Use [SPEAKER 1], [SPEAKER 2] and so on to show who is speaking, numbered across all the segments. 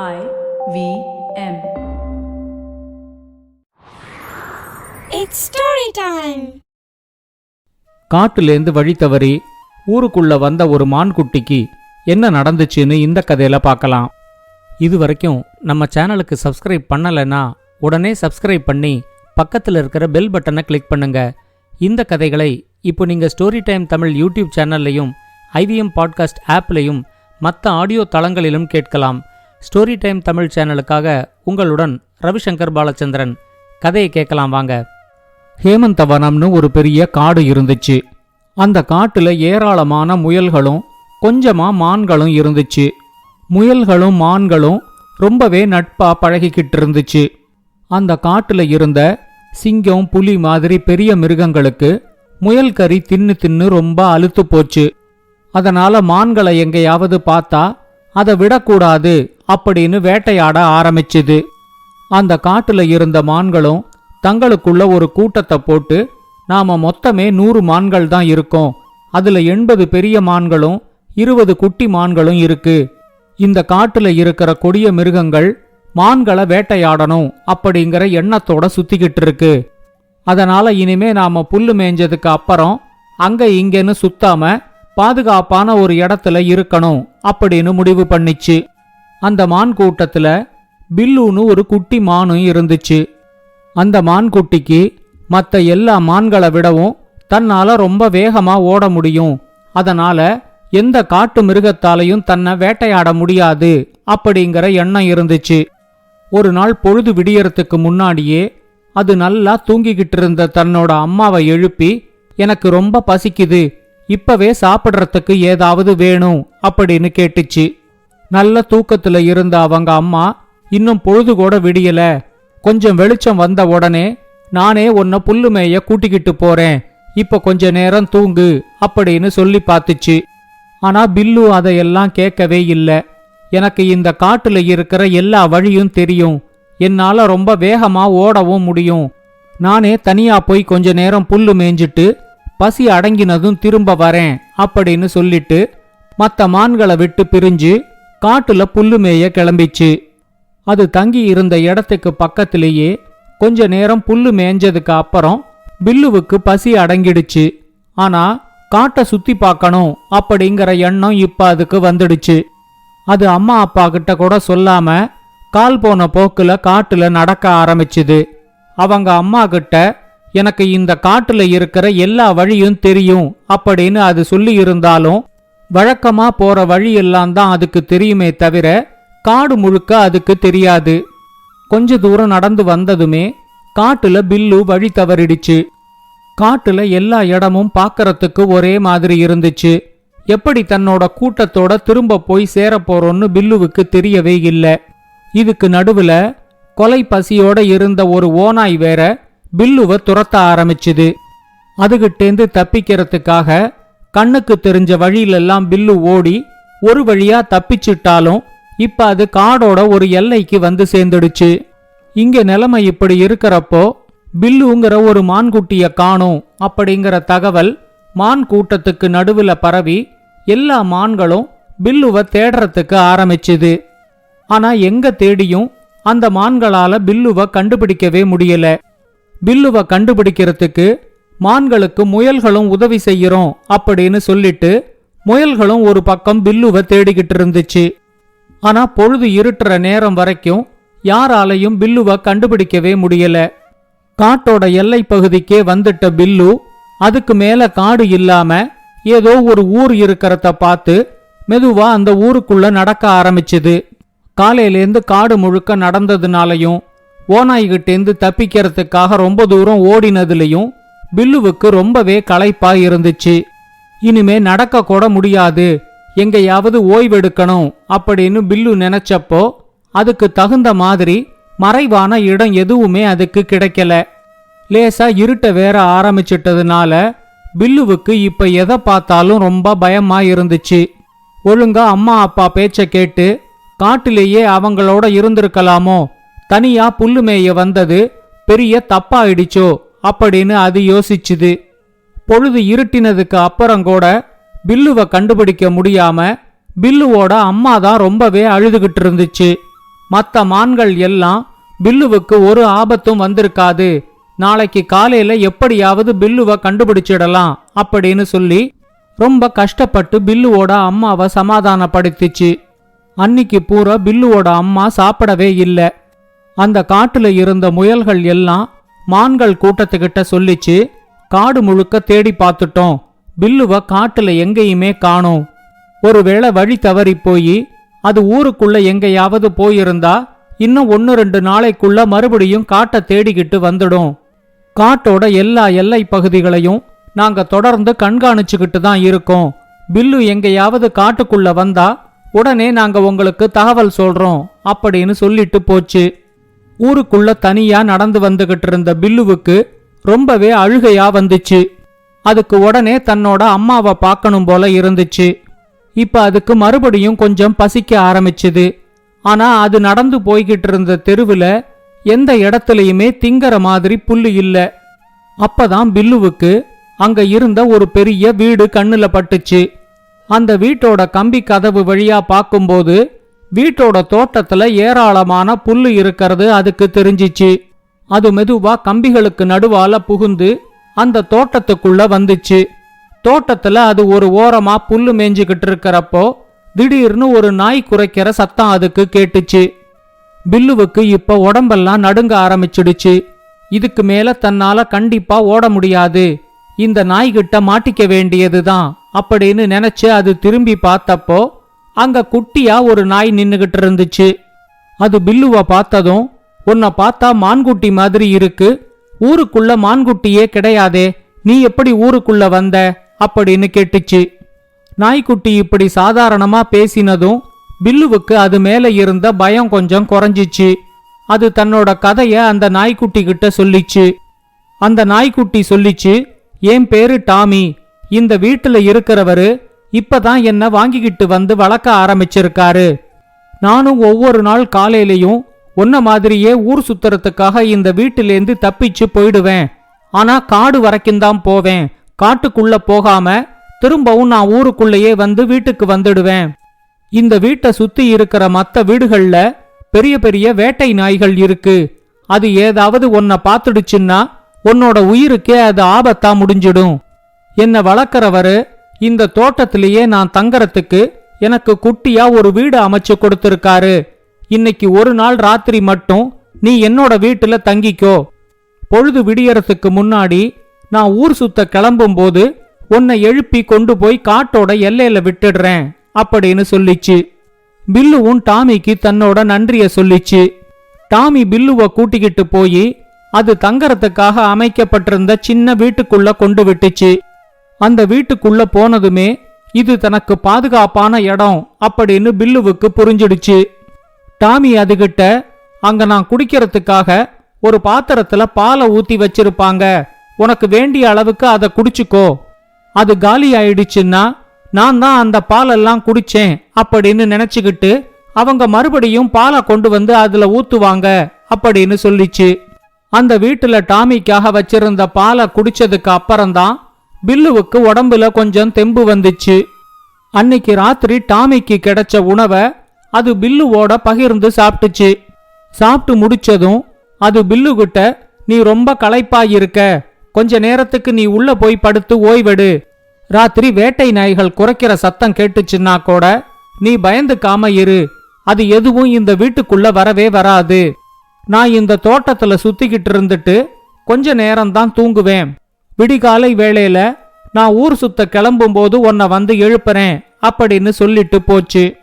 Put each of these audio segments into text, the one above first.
[SPEAKER 1] I V M.
[SPEAKER 2] It's story time.
[SPEAKER 3] காட்டுலேருந்து வழி தவறி ஊருக்குள்ள வந்த ஒரு மான்குட்டிக்கு என்ன நடந்துச்சுன்னு இந்த கதையில பார்க்கலாம் இது வரைக்கும் நம்ம சேனலுக்கு சப்ஸ்கிரைப் பண்ணலைன்னா உடனே சப்ஸ்கிரைப் பண்ணி பக்கத்தில் இருக்கிற பெல் பட்டனை கிளிக் பண்ணுங்க இந்த கதைகளை இப்போ நீங்கள் ஸ்டோரி டைம் தமிழ் யூடியூப் சேனல்லையும் ஐவிஎம் பாட்காஸ்ட் ஆப்லையும் மற்ற ஆடியோ தளங்களிலும் கேட்கலாம் ஸ்டோரி டைம் தமிழ் சேனலுக்காக உங்களுடன் ரவிசங்கர் பாலச்சந்திரன். கதையை கேட்கலாம் வாங்க. ஹேமந்தவனம்னு ஒரு பெரிய காடு இருந்துச்சு. அந்த காட்டுல ஏராளமான முயல்களும் கொஞ்சமா மான்களும் இருந்துச்சு. முயல்களும் மான்களும் ரொம்பவே நட்பா பழகிக்கிட்டு இருந்துச்சு. அந்த காட்டுல இருந்த சிங்கம் புலி மாதிரி பெரிய மிருகங்களுக்கு முயல் கறி தின்னு தின்னு ரொம்ப அழுத்து போச்சு. அதனால மான்களை எங்கேயாவது பார்த்தா அதை விடக்கூடாது அப்படின்னு வேட்டையாட ஆரம்பிச்சுது. அந்த காட்டுல இருந்த மான்களும் தங்களுக்குள்ள ஒரு கூட்டத்தை போட்டு நாம மொத்தமே நூறு மான்கள் தான் இருக்கோம். அதுல எண்பது பெரிய மான்களும் இருபது குட்டி மான்களும் இருக்கு. இந்த காட்டுல இருக்கிற கொடிய மிருகங்கள் மான்களை வேட்டையாடணும் அப்படிங்கிற எண்ணத்தோட சுத்திக்கிட்டு இருக்கு. அதனால இனிமே நாம புல்லு மேய்ஞ்சதுக்கு அப்புறம் அங்க இங்கன்னு சுத்தாம பாதுகாப்பான ஒரு இடத்துல இருக்கணும் அப்படின்னு முடிவு பண்ணிச்சு. அந்த மான் கூட்டத்துல பில்லுன்னு ஒரு குட்டி மானும் இருந்துச்சு. அந்த மான் குட்டிக்கு மற்ற எல்லா மான்களை விடவும் தன்னால ரொம்ப வேகமா ஓட முடியும். அதனால எந்த காட்டு மிருகத்தாலையும் தன்னை வேட்டையாட முடியாது அப்படிங்கிற எண்ணம் இருந்துச்சு. ஒரு நாள் பொழுது விடியறதுக்கு முன்னாடியே அது நல்லா தூங்கிக்கிட்டு இருந்த தன்னோட அம்மாவை எழுப்பி எனக்கு ரொம்ப பசிக்குது இப்பவே சாப்பிட்றதுக்கு ஏதாவது வேணும் அப்படின்னு கேட்டுச்சு. நல்ல தூக்கத்துல இருந்த அவங்க அம்மா இன்னும் பொழுது கூட விடியல. கொஞ்சம் வெளிச்சம் வந்த உடனே நானே உன்னை புல்லு மேய கூட்டிக்கிட்டு போறேன். இப்ப கொஞ்ச நேரம் தூங்கு அப்படின்னு சொல்லி பார்த்துச்சு. ஆனா பில்லு அதையெல்லாம் கேட்கவே இல்லை. எனக்கு இந்த காட்டுல இருக்கிற எல்லா வழியும் தெரியும். என்னால ரொம்ப வேகமா ஓடவும் முடியும். நானே தனியா போய் கொஞ்ச நேரம் புல்லு மேய்ஞ்சிட்டு பசி அடங்கினதும் திரும்ப வரேன் அப்படின்னு சொல்லிட்டு மற்ற மான்களை விட்டு பிரிஞ்சு காட்டுல புல்லு மேய கிளம்பிச்சு. அது தங்கி இருந்த இடத்துக்கு பக்கத்திலேயே கொஞ்ச நேரம் புல்லு மேய்ஞ்சதுக்கு அப்புறம் பில்லுவுக்கு பசி அடங்கிடுச்சு. ஆனா காட்டை சுத்தி பார்க்கணும் அப்படிங்கிற எண்ணம் இப்ப அதுக்கு வந்துடுச்சு. அது அம்மா அப்பா கிட்ட கூட சொல்லாம கால் போன போக்குல காட்டுல நடக்க ஆரம்பிச்சுது. அவங்க அம்மா கிட்ட எனக்கு இந்த காட்டுல இருக்கிற எல்லா வழியும் தெரியும் அப்படின்னு அது சொல்லி இருந்தாலும் வழக்கமா போற வழியெல்லாம் தான் அதுக்கு தெரியுமே தவிர காடு முழுக்க அதுக்கு தெரியாது. கொஞ்ச தூரம் நடந்து வந்ததுமே காட்டுல பில்லு வழி தவறிடுச்சு. காட்டுல எல்லா இடமும் பார்க்கறதுக்கு ஒரே மாதிரி இருந்துச்சு. எப்படி தன்னோட கூட்டத்தோட திரும்ப போய் சேரப்போறோன்னு பில்லுவுக்கு தெரியவே இல்லை. இதுக்கு நடுவுல கொலை பசியோட இருந்த ஒரு ஓநாய் வேற பில்லுவ துரத்த ஆரம்பிச்சுது. அதுகிட்டேந்து தப்பிக்கிறதுக்காக கண்ணுக்கு தெரிஞ்ச வழியிலெல்லாம் பில்லு ஓடி ஒரு வழியா தப்பிச்சிட்டாலும் இப்ப அது காடோட ஒரு எல்லைக்கு வந்து சேர்ந்துடுச்சு. இங்க நிலைமை இப்படி இருக்கிறப்போ பில்லுங்கிற ஒரு மான்குட்டிய காணும் அப்படிங்கிற தகவல் மான் கூட்டத்துக்கு நடுவுல பரவி எல்லா மான்களும் பில்லுவ தேடுறதுக்கு ஆரம்பிச்சுது. ஆனா எங்க தேடியும் அந்த மான்களால பில்லுவ கண்டுபிடிக்கவே முடியல. பில்லுவ கண்டுபிடிக்கிறதுக்கு மான்களுக்கு முயல்களும் உதவி செய்யறோம் அப்படின்னு சொல்லிட்டு முயல்களும் ஒரு பக்கம் பில்லுவ தேடிக்கிட்டு இருந்துச்சு. ஆனா பொழுது இருட்டுற நேரம் வரைக்கும் யாராலையும் பில்லுவ கண்டுபிடிக்கவே முடியல. காட்டோட எல்லை பகுதிக்கே வந்துட்ட பில்லு அதுக்கு மேல காடு இல்லாம ஏதோ ஒரு ஊர் இருக்கிறத பார்த்து மெதுவா அந்த ஊருக்குள்ள நடக்க ஆரம்பிச்சுது. காலையிலேருந்து காடு முழுக்க நடந்ததுனாலையும் ஓநாய்கிட்டேந்து தப்பிக்கிறதுக்காக ரொம்ப தூரம் ஓடினதுலையும் பில்லுவுக்கு ரொம்பவே களைப்பா இருந்துச்சு. இனிமே நடக்க கூட முடியாது. எங்கேயாவது ஓய்வெடுக்கணும் அப்படின்னு பில்லு நினைச்சப்போ அதுக்கு தகுந்த மாதிரி மறைவான இடம் எதுவுமே அதுக்கு கிடைக்கல. லேசா இருட்ட வேற ஆரம்பிச்சிட்டதுனால பில்லுவுக்கு இப்ப எதை பார்த்தாலும் ரொம்ப பயமா இருந்துச்சு. ஒழுங்கா அம்மா அப்பா பேச்ச கேட்டு காட்டிலேயே அவங்களோட இருந்திருக்கலாமோ? தனியா புல்லு மேய வந்தது. பெரிய தப்பாயிடுச்சோ? அப்படின்னு அது யோசிச்சுது. பொழுது இருட்டினதுக்கு அப்புறம் கூட பில்லுவ கண்டுபிடிக்க முடியாம பில்லுவோட அம்மா தான் ரொம்பவே அழுதுகிட்டு இருந்துச்சு. மத்த மான்கள் எல்லாம் பில்லுவுக்கு ஒரு ஆபத்தும் வந்திருக்காது. நாளைக்கு காலையில எப்படியாவது பில்லுவை கண்டுபிடிச்சிடலாம் அப்படின்னு சொல்லி ரொம்ப கஷ்டப்பட்டு பில்லுவோட அம்மாவை சமாதானப்படுத்திச்சு. அன்னிக்கு பூரா பில்லுவோட அம்மா சாப்பிடவே இல்லை. அந்த காட்டுல இருந்த முயல்கள் எல்லாம் மான்கள் கூட்டத்துக்கிட்ட சொல்லிச்சு காடு முழுக்க தேடி பார்த்துட்டோம். பில்லுவ காட்டுல எங்கேயுமே காணோம். ஒருவேளை வழி தவறி போய் அது ஊருக்குள்ள எங்கேயாவது போயிருந்தா இன்னும் ஒன்று ரெண்டு நாளைக்குள்ள மறுபடியும் காட்டை தேடிக்கிட்டு வந்துடும். காட்டோட எல்லா எல்லை பகுதிகளையும் நாங்க தொடர்ந்து கண்காணிச்சுக்கிட்டு தான் இருக்கோம். பில்லு எங்கேயாவது காட்டுக்குள்ள வந்தா உடனே நாங்க உங்களுக்கு தகவல் சொல்றோம் அப்படின்னு சொல்லிட்டு போச்சு. ஊருக்குள்ள தனியா நடந்து வந்துகிட்டு இருந்த பில்லுவுக்கு ரொம்பவே அழுகையா வந்துச்சு. அதுக்கு உடனே தன்னோட அம்மாவை பார்க்கணும் போல இருந்துச்சு. இப்ப அதுக்கு மறுபடியும் கொஞ்சம் பசிக்க ஆரம்பிச்சுது. ஆனா அது நடந்து போய்கிட்டு இருந்த தெருவுல எந்த இடத்துலயுமே திங்கற மாதிரி புல்லு இல்ல. அப்பதான் பில்லுவுக்கு அங்க இருந்த ஒரு பெரிய வீடு கண்ணுல பட்டுச்சு. அந்த வீட்டோட கம்பி கதவு வழியா பார்க்கும்போது வீட்டோட தோட்டத்துல ஏராளமான புல்லு இருக்கிறது அதுக்கு தெரிஞ்சிச்சு. அது மெதுவா கம்பிகளுக்கு நடுவால புகுந்து அந்த தோட்டத்துக்குள்ள வந்துச்சு. தோட்டத்துல அது ஒரு ஓரமா புல்லு மேய்ஞ்சுகிட்டு இருக்கிறப்போ திடீர்னு ஒரு நாய் குறைக்கிற சத்தம் அதுக்கு கேட்டுச்சு. பில்லுவுக்கு இப்ப உடம்பெல்லாம் நடுங்க ஆரம்பிச்சிடுச்சு. இதுக்கு மேல தன்னால கண்டிப்பா ஓட முடியாது. இந்த நாய்கிட்ட மாட்டிக்க வேண்டியதுதான் அப்படின்னு நினைச்சு அது திரும்பி பார்த்தப்போ அங்க குட்டியா ஒரு நாய் நின்னுகிட்டு இருந்துச்சு அது பில்லுவ பார்த்ததும் உன்னை பார்த்தா மான்குட்டி மாதிரி இருக்கு. ஊருக்குள்ள மான்குட்டியே கிடையாதே. நீ எப்படி ஊருக்குள்ள வந்த? அப்படின்னு கேட்டுச்சு. நாய்க்குட்டி இப்படி சாதாரணமா பேசினதும் பில்லுவுக்கு அது மேல இருந்த பயம் கொஞ்சம் குறைஞ்சிச்சு. அது தன்னோட கதைய அந்த நாய்க்குட்டி கிட்ட சொல்லிச்சு. அந்த நாய்க்குட்டி சொல்லிச்சு என் பேரு டாமி. இந்த வீட்டுல இருக்கிறவரு இப்பதான் என்ன வாங்கிக்கிட்டு வந்து வளர்க்க ஆரம்பிச்சிருக்காரு. நானும் ஒவ்வொரு நாள் காலையிலையும் உன்ன மாதிரியே ஊர் சுத்துறதுக்காக இந்த வீட்டிலேந்து தப்பிச்சு போயிடுவேன். ஆனா காடு வரைக்கும் தான் போவேன். காட்டுக்குள்ள போகாம திரும்பவும் நான் ஊருக்குள்ளேயே வந்து வீட்டுக்கு வந்துடுவேன். இந்த வீட்டை சுத்தி இருக்கிற மத்த வீடுகள்ல பெரிய பெரிய வேட்டை நாய்கள் இருக்கு. அது ஏதாவது உன்னை பார்த்துடுச்சுன்னா உன்னோட உயிருக்கே அது ஆபத்தா முடிஞ்சிடும். என்ன வளர்க்கறவரு இந்த தோட்டத்திலேயே நான் தங்கறதுக்கு எனக்கு குட்டியா ஒரு வீடு அமைச்சு கொடுத்திருக்காரு. இன்னைக்கு ஒரு நாள் ராத்திரி மட்டும் நீ என்னோட வீட்டுல தங்கிக்கோ. பொழுது விடியறதுக்கு முன்னாடி நான் ஊர் சுத்த கிளம்பும்போது உன்னை எழுப்பி கொண்டு போய் காட்டோட எல்லையில விட்டுடுறேன் அப்படின்னு சொல்லிச்சு. பில்லுவும் டாமிக்கு தன்னோட நன்றிய சொல்லிச்சு. டாமி பில்லுவ கூட்டிக்கிட்டு போய் அது தங்கறதுக்காக அமைக்கப்பட்டிருந்த சின்ன வீட்டுக்குள்ள கொண்டு விட்டுச்சு. அந்த வீட்டுக்குள்ள போனதுமே இது தனக்கு பாதுகாப்பான இடம் அப்படின்னு பில்லுவுக்கு புரிஞ்சிடுச்சு. டாமி அதுகிட்ட அங்க நான் குடிக்கிறதுக்காக ஒரு பாத்திரத்துல பாலை ஊத்தி வச்சிருப்பாங்க. உனக்கு வேண்டிய அளவுக்கு அதை குடிச்சுக்கோ. அது காலி ஆயிடுச்சுன்னா நான் தான் அந்த பாலெல்லாம் குடிச்சேன் அப்படின்னு நினைச்சுக்கிட்டு அவங்க மறுபடியும் பாலை கொண்டு வந்து அதுல ஊத்துவாங்க அப்படின்னு சொல்லிச்சு. அந்த வீட்டுல டாமிக்காக வச்சிருந்த பாலை குடிச்சதுக்கு அப்புறம்தான் பில்லுவுக்கு உடம்புல கொஞ்சம் தெம்பு வந்துச்சு. அன்னைக்கு ராத்திரி டாமிக்கு கிடைச்ச உணவை அது பில்லுவோட பகிர்ந்து சாப்பிட்டுச்சு. சாப்பிட்டு முடிச்சதும் அது பில்லுகிட்ட நீ ரொம்ப களைப்பாயிருக்க. கொஞ்ச நேரத்துக்கு நீ உள்ள போய் படுத்து ஓய்வெடு. ராத்திரி வேட்டை நாய்கள் குறைக்கிற சத்தம் கேட்டுச்சுன்னா கூட நீ பயந்துக்காம இரு. அது எதுவும் இந்த வீட்டுக்குள்ள வரவே வராது. நான் இந்த தோட்டத்துல சுத்திக்கிட்டு இருந்துட்டு கொஞ்ச நேரம்தான் தூங்குவேன். விடிகாலை வேளையில நான் ஊர் சுத்த கிளம்பும்போது உன்னை வந்து எழுப்புறேன் அப்படின்னு சொல்லிட்டு போச்சு.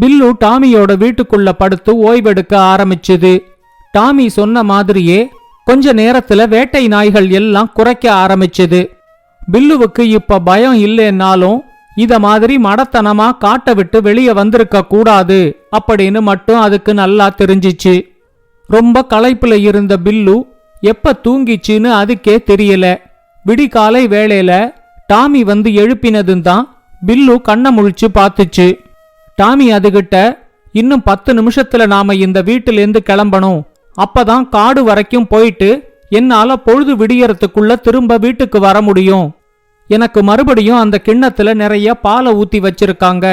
[SPEAKER 3] பில்லு டாமியோட வீட்டுக்குள்ள படுத்து ஓய்வெடுக்க ஆரம்பிச்சுது. டாமி சொன்ன மாதிரியே கொஞ்ச நேரத்துல வேட்டை நாய்கள் எல்லாம் குறைக்க ஆரம்பிச்சது. பில்லுவுக்கு இப்ப பயம் இல்லைன்னாலும் இத மாதிரி மடத்தனமா காட்டை விட்டு வெளியே வந்திருக்க கூடாது அப்படின்னு மட்டும் அதுக்கு நல்லா தெரிஞ்சிச்சு. ரொம்ப களைப்புல இருந்த பில்லு எப்ப தூங்கிச்சுன்னு அதுக்கே தெரியல. விடிகாலை வேளையில டாமி வந்து எழுப்பினதும் தான் பில்லு கண்ணை முழிச்சு பார்த்துச்சு. டாமி அதுகிட்ட இன்னும் பத்து நிமிஷத்துல நாம இந்த வீட்டிலேருந்து கிளம்பணும். அப்பதான் காடு வரைக்கும் போயிட்டு என்னால பொழுது விடியறதுக்குள்ள திரும்ப வீட்டுக்கு வர முடியும். எனக்கு மறுபடியும் அந்த கிண்ணத்துல நிறைய பாலை ஊத்தி வச்சிருக்காங்க.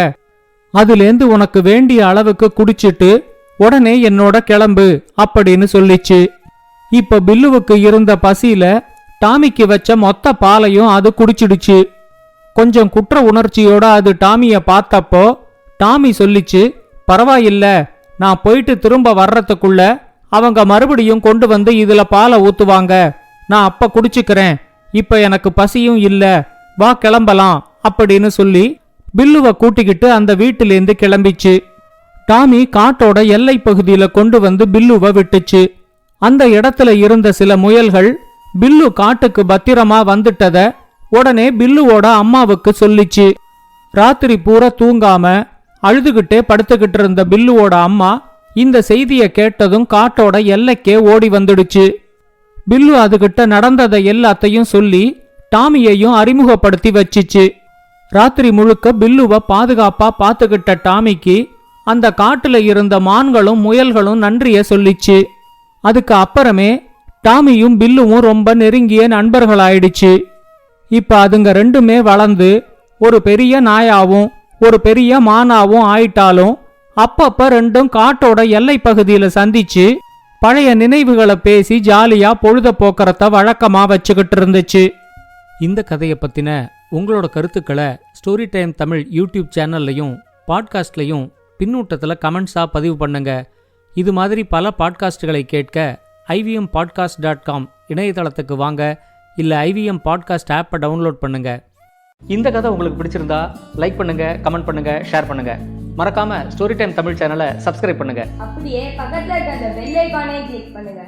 [SPEAKER 3] அதுலேந்து உனக்கு வேண்டிய அளவுக்கு குடிச்சிட்டு உடனே என்னோட கிளம்பு அப்படின்னு சொல்லிச்சு. இப்ப பில்லுவுக்கு இருந்த பசியில டாமிக்கு வச்ச மொத்த பாலையும் அது குடிச்சிடுச்சு. கொஞ்சம் குற்ற உணர்ச்சியோட அது டாமிய பார்த்தப்போ டாமி சொல்லிச்சு பரவாயில்ல நான் போயிட்டு திரும்ப வர்றதுக்குள்ள அவங்க மறுபடியும் கொண்டு வந்து இதுல பாலை ஊத்துவாங்க. நான் அப்ப குடிச்சுக்கிறேன். இப்ப எனக்கு பசியும் இல்ல. வா கிளம்பலாம் அப்படின்னு சொல்லி பில்லுவை கூட்டிக்கிட்டு அந்த வீட்டிலேருந்து கிளம்பிச்சு. டாமி காட்டோட எல்லை பகுதியில கொண்டு வந்து பில்லுவை விட்டுச்சு. அந்த இடத்துல இருந்த சில முயல்கள் பில்லு காட்டுக்கு பத்திரமா வந்துட்டத உடனே பில்லுவோட அம்மாவுக்கு சொல்லிச்சு. ராத்திரி பூரா தூங்காம அழுதுகிட்டே படுத்துக்கிட்டு இருந்த பில்லுவோட அம்மா இந்த செய்தியை கேட்டதும் காட்டோட எல்லைக்கே ஓடி வந்துடுச்சு. பில்லு அதுகிட்ட நடந்ததை எல்லாத்தையும் சொல்லி டாமியையும் அறிமுகப்படுத்தி வச்சிச்சு. ராத்திரி முழுக்க பில்லுவ பாதுகாப்பா பாத்துக்கிட்ட டாமிக்கு அந்த காட்டுல இருந்த மான்களும் முயல்களும் நன்றிய சொல்லிச்சு. அதுக்கு அப்புறமே டாமியும் பில்லுவும் ரொம்ப நெருங்கிய நண்பர்களாயிடுச்சு. இப்ப அதுங்க ரெண்டுமே வளர்ந்து ஒரு பெரிய நாயாவும் ஒரு பெரிய மானாவும் ஆயிட்டாலும் அப்பப்ப ரெண்டும் காட்டோட எல்லை பகுதியில சந்திச்சு பழைய நினைவுகளை பேசி ஜாலியா பொழுத போக்குறத வழக்கமா வச்சுக்கிட்டு இருந்துச்சு. இந்த கதையை பத்தின உங்களோட கருத்துக்களை ஸ்டோரி டைம் தமிழ் யூடியூப் சேனல்லையும் பாட்காஸ்ட்லையும் பின்னூட்டத்தில் கமெண்ட்ஸாக பதிவு பண்ணுங்க. இது மாதிரி பல பாட்காஸ்டுகளை கேட்க ஐவிஎம் பாட்காஸ்ட் டாட் காம் இணையதளத்துக்கு வாங்க இல்லை ஐவிஎம் பாட்காஸ்ட் ஆப்பை டவுன்லோட் பண்ணுங்க. இந்த கதை உங்களுக்கு பிடிச்சிருந்தா லைக் பண்ணுங்க கமெண்ட் பண்ணுங்க ஷேர் பண்ணுங்க. மறக்காம ஸ்டோரி டைம் தமிழ் சேனலை சப்ஸ்கிரைப் பண்ணுங்க.
[SPEAKER 4] அப்படியே பக்கத்துல இருக்க அந்த பெல் ஐகானை கிளிக் பண்ணுங்க.